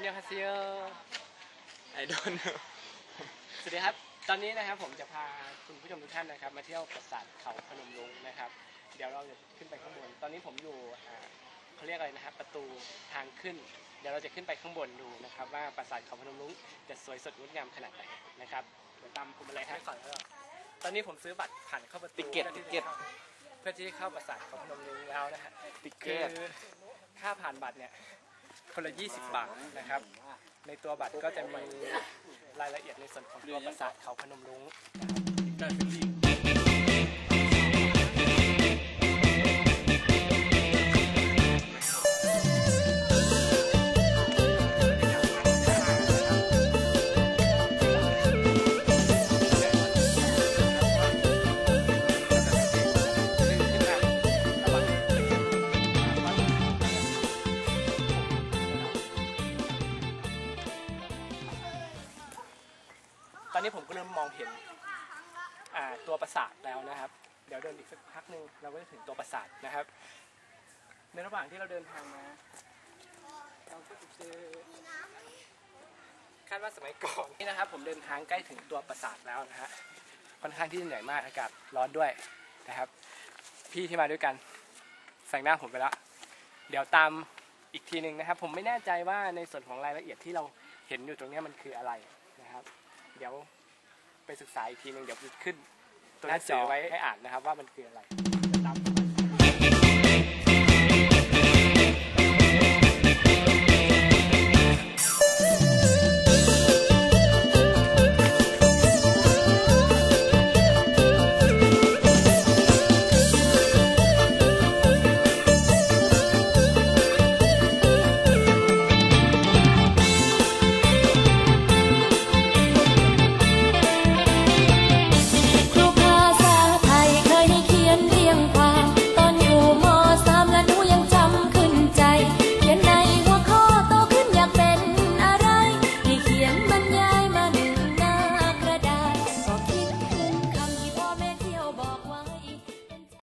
นยองฮาซิโอ I don't know สวัสดีครับ ตอนนี้นะครับผมจะพาคุณผู้ชมทุกท่านนะครับ มาเที่ยวปราสาทเขาพนมรุ้งนะครับ เดี๋ยวเราจะขึ้นไปข้างบน ตอนนี้ผมอยู่อ่าเขาเรียกอะไรนะครับ ประตูทางขึ้น เดี๋ยวเราจะขึ้นไปข้างบนดูนะครับ ว่าปราสาทเขาพนมรุ้งจะสวยสดงดงามขนาดไหนนะครับเดี๋ยวตามผมมาเลยฮะตอนนี้ผมซื้อบัตรผ่านเข้าประตูติเก็ตพื่อที่ติเก็ตจะข้าเพื่อที่จะเข้าปราสาทเขาพนมรุ้งแล้วนะฮะติเกคือตค่าผ่านบัตรเนี่ย คนละ 20 บาทนะครับ ในตัวบัตรก็จะมีรายละเอียดในส่วนของตัวปราสาทเขาพนมรุ้ง ตอนนี้ผมก็เริ่มมองเห็นตัวปราสาทแล้วนะครับ เดี๋ยวเดินอีกสักพักหนึ่งเราก็จะถึงตัวปราสาทนะครับ ในระหว่างที่เราเดินทางมาเราก็จะเจอคาดว่าสมัยก่อนนี่นะครับ ผมเดินทางใกล้ถึงตัวปราสาทแล้วนะฮะค่อนข้างที่จะเหนื่อยมากอากาศร้อนด้วยนะครับ พี่ที่มาด้วยกันแซงหน้าผมไปแล้ว เดี๋ยวตามอีกทีหนึ่งนะครับ ผมไม่แน่ใจว่าในส่วนของรายละเอียดที่เราเห็นอยู่ตรงนี้มันคืออะไรนะครับ เดี๋ยวไปศึกษาอีกทีหนึ่งเดี๋ยวขึ้นตัวหนังสือไว้ให้อ่านนะครับว่ามันคืออะไร